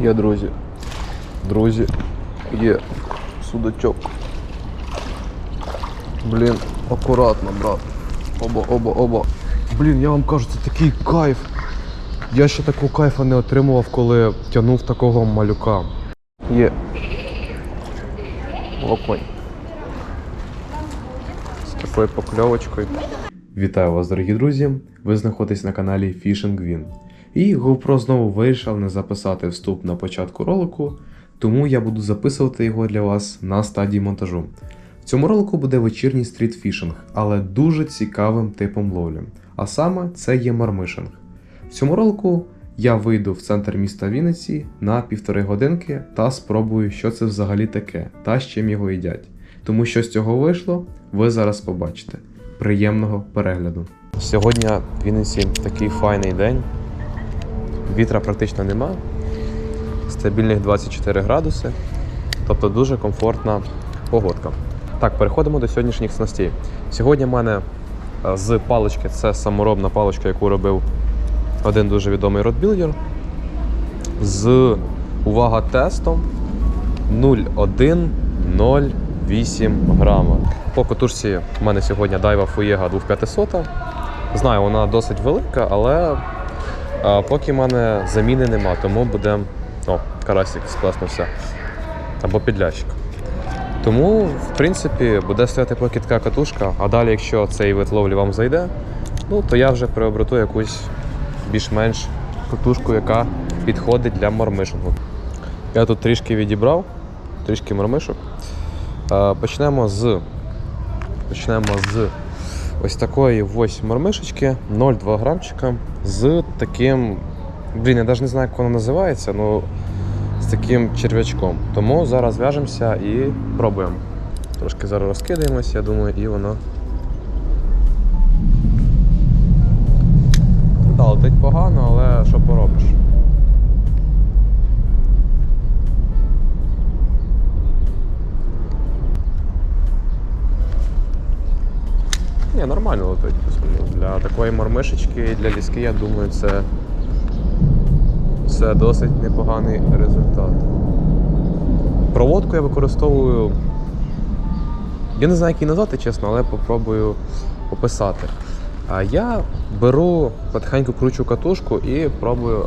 Є, друзі. Друзі, є судачок. Блін, акуратно, брат. Оба, оба, оба. Блін, я вам кажу, це такий кайф. Я ще такого кайфа не отримував, коли тягнув такого малюка. Є. Окунь. З такою покльовочкою. Вітаю вас, дорогі друзі! Ви знаходитесь на каналі Fishing Win. І GoPro знову вирішив не записати вступ на початку ролику, тому я буду записувати його для вас на стадії монтажу. В цьому ролику буде вечірній стрітфішинг, але дуже цікавим типом ловлі. А саме це є мармишинг. В цьому ролику я вийду в центр міста Вінниці на півтори годинки та спробую, що це взагалі таке та з чим його їдять. Тому що з цього вийшло, ви зараз побачите. Приємного перегляду. Сьогодні в Вінниці такий файний день. Вітра практично нема. Стабільних 24 градуси. Тобто дуже комфортна погодка. Так, переходимо до сьогоднішніх снастей. Сьогодні в мене е, з палички це саморобна паличка, яку робив один дуже відомий ротбілдер. З увага тестом 0,108 грама. По катушці в мене сьогодні дайва Fuega 2500. Знаю, вона досить велика, але а, поки в мене заміни нема, тому буде. О, карасик сплеснувся. Або підлящик. Тому, в принципі, буде стояти поки така катушка, а далі, якщо цей вид ловлі вам зайде, ну то я вже приобрету якусь більш-менш катушку, яка підходить для мормишингу. Я тут трішки відібрав, трішки мормишок. Почнемо з почнемо з ось такої ось мормишечки 0,2 грамчика з таким. Блін, я навіть не знаю, як воно називається, ну з таким черв'ячком. Тому зараз в'яжемося і пробуємо. Трошки зараз розкидаємося, я думаю, і воно. Так, летить погано, але що поробиш? Ні, нормально летить. Для такої мормишечки для ліски, я думаю, це, це досить непоганий результат. Проводку я використовую. Я не знаю, як її назвати, чесно, але попробую описати. А я беру, потихеньку кручу катушку і пробую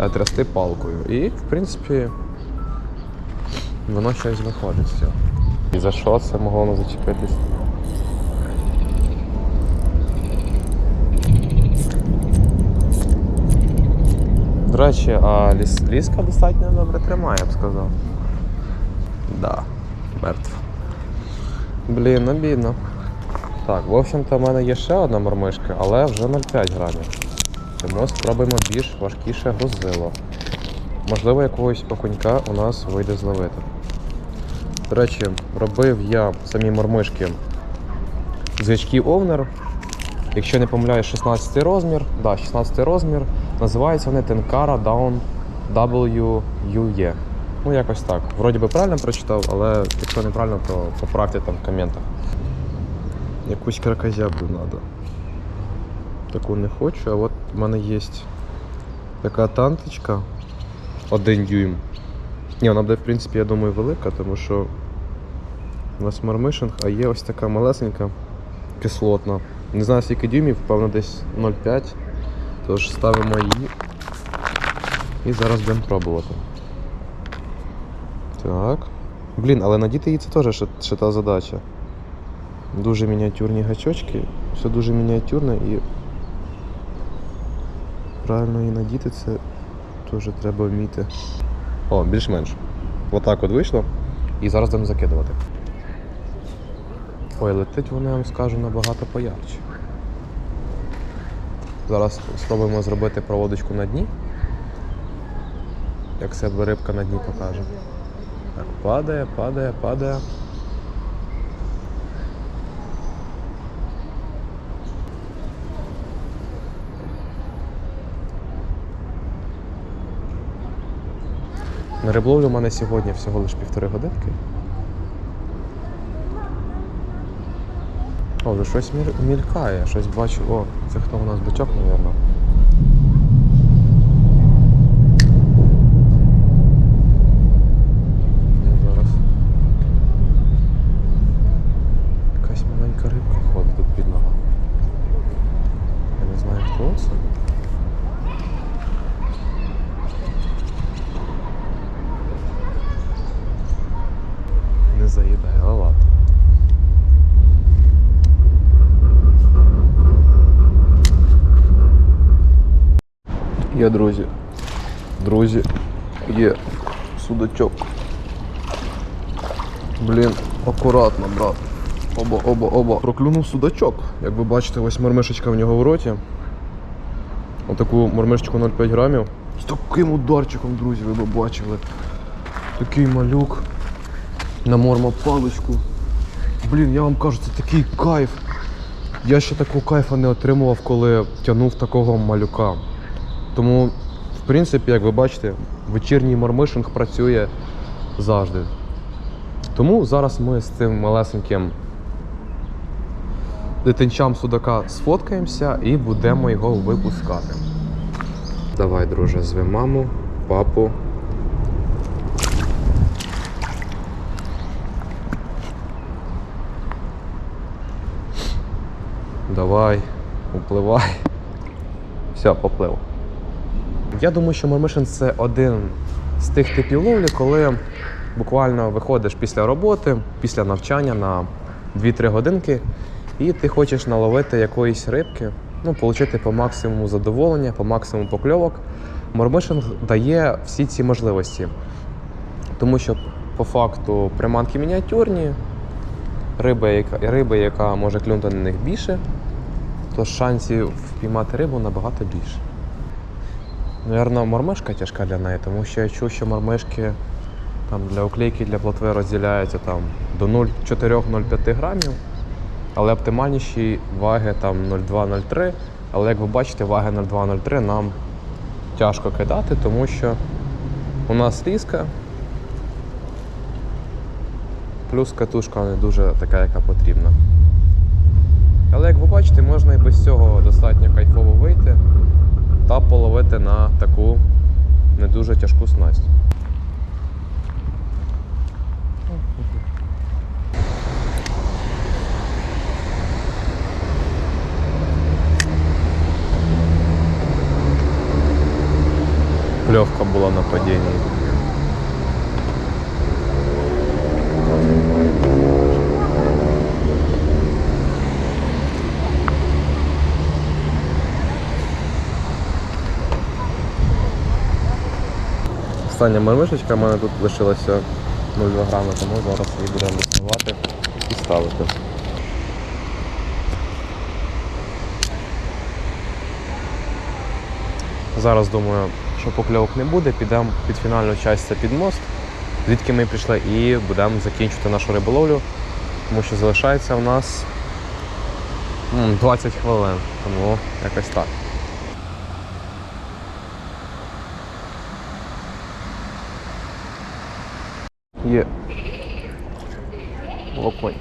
е, трясти палкою. І, в принципі, воно щось виходить з цього. І за що це могло не зачепитись? До речі, а ліс, ліска достатньо добре тримає, я б сказав. Да, мертв. Блін, обідно. Так, в общем-то, в мене є ще одна мормишка, але вже 0,5 грамів. Тому спробуємо більш важкіше грузило. Можливо, якогось окунька у нас вийде зловити. До речі, робив я самі мормишки з гачків Овнер. Якщо не помиляюсь, 16 розмір. Да, 16 розмір. Називаються вони Tenkara Down WUE. Ну, якось так. Вроді би правильно прочитав, але якщо неправильно, то поправте там в коментах. Якусь кракозябру треба. Таку не хочу, а от в мене є така танточка. Один дюйм. Ні, вона буде, в принципі, я думаю, велика, тому що у нас мармишинг, а є ось така малесенька кислотна. Не знаю скільки дюймів, певно десь 0,5. Тож ставимо її і зараз будемо пробувати. Так. Блін, але надіти її це теж ще, ще та задача. Дуже мініатюрні гачочки, все дуже мініатюрне і правильно її надіти це теж треба вміти. О, більш-менш. Отак от вийшло. І зараз будемо закидувати. Ой, летить воно, я вам скажу, набагато поярче. Зараз спробуємо зробити проводочку на дні. Як себе рибка на дні покаже. Так, падає, падає, падає. На риболовлю у мене сьогодні всього лише півтори годинки. О, вже щось міль- мількає, щось бачу. О, це хто у нас бичок, мабуть. Є, друзі. Друзі, є судачок. Блін, акуратно, брат. Оба, оба, оба. Проклюнув судачок. Як ви бачите, ось мормишечка в нього в роті. Отаку мормишечку 0,5 грамів. З таким ударчиком, друзі, ви б бачили. Такий малюк. На мормопаличку. Блін, я вам кажу, це такий кайф. Я ще такого кайфа не отримував, коли тягнув такого малюка. Тому, в принципі, як ви бачите, вечірній мормишинг працює завжди. Тому зараз ми з цим малесеньким дитинчам судака сфоткаємося і будемо його випускати. Давай, друже, зви маму, папу. Давай, upливай. Все, поплив. Я думаю, що мормишин це один з тих типів ловлі, коли буквально виходиш після роботи, після навчання на 2-3 годинки, і ти хочеш наловити якоїсь рибки, ну, отримати по максимуму задоволення, по максимуму покльовок. Мормишинг дає всі ці можливості. Тому що по факту приманки мініатюрні, риба, яка, риба, яка може клюнути на них більше, то шансів впіймати рибу набагато більше. Наверно, мормишка тяжка для неї, тому що я чув, що мормишки там, для уклейки, для плотви розділяються там, до 0,4-0,5 грамів, але оптимальніші ваги там 0,2-0,3. Але як ви бачите, ваги 0,2-0,3 нам тяжко кидати, тому що у нас різка, плюс катушка не дуже така, яка потрібна. Але як ви бачите, можна і без цього достатньо кайфово вийти та половити на таку не дуже тяжку снасть. Пльовка була на падінні. Остання мармишечка в мене тут лишилася 0,2 грами, тому зараз її будемо доставати і ставити. Зараз думаю, що покльовок не буде, підемо під фінальну частину під мост, звідки ми прийшли, і будемо закінчувати нашу риболовлю, тому що залишається в нас 20 хвилин, тому якось так. Є. Окунь.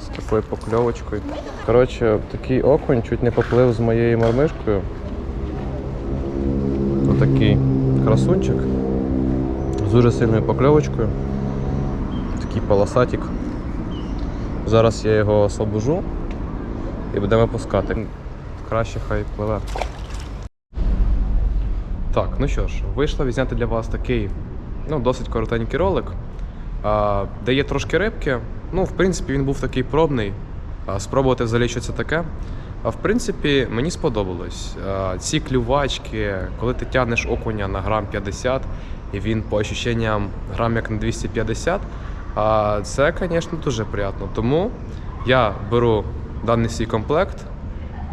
З такою покльовочкою. Коротше, такий окунь чуть не поплив з моєю мормишкою. Отакий красунчик. З дуже сильною покльовочкою. Такий полосатик. Зараз я його освобожу і будемо пускати. Краще хай пливе. Так, ну що ж, вийшло відзняти для вас такий ну, досить коротенький ролик, де є трошки рибки. Ну, в принципі, він був такий пробний. Спробувати взагалі, що це таке. А в принципі, мені сподобалось. Ці клювачки, коли ти тягнеш окуня на грам 50, і він по ощущенням грам як на 250, а, це, звісно, дуже приємно. Тому я беру даний свій комплект,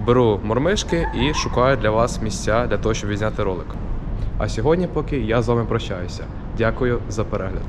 беру мормишки і шукаю для вас місця для того, щоб відзняти ролик. А сьогодні поки я з вами прощаюся. Дякую за перегляд.